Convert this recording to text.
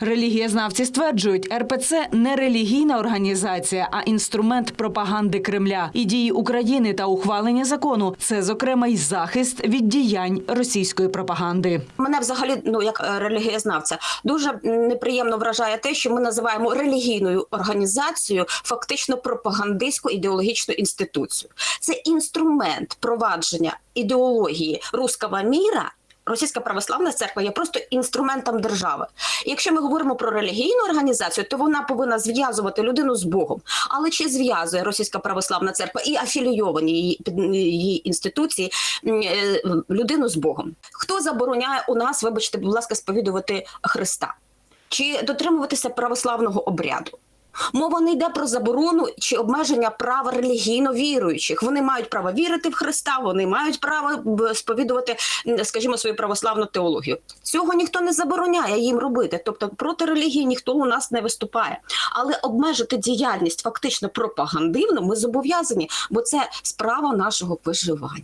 Релігієзнавці стверджують, РПЦ не релігійна організація, а інструмент пропаганди Кремля. І дії України та ухвалення закону це, зокрема, й захист від діянь російської пропаганди. Мене взагалі, ну як е, релігієзнавця, дуже неприємно вражає те, що ми називаємо релігійною організацією фактично пропагандистську ідеологічну інституцію. Це інструмент провадження ідеології руского міра. Російська православна церква є просто інструментом держави. І якщо ми говоримо про релігійну організацію, то вона повинна зв'язувати людину з Богом. Але чи зв'язує Російська православна церква і афілійовані її, її інституції е, людину з Богом? Хто забороняє у нас, вибачте, будь ласка, сповідувати Христа чи дотримуватися православного обряду? Мова не йде про заборону чи обмеження права релігійно віруючих. Вони мають право вірити в Христа, вони мають право сповідувати, скажімо, свою православну теологію. Цього ніхто не забороняє їм робити. Тобто проти релігії ніхто у нас не виступає. Але обмежити діяльність фактично пропагандивну ми зобов'язані, бо це справа нашого виживання.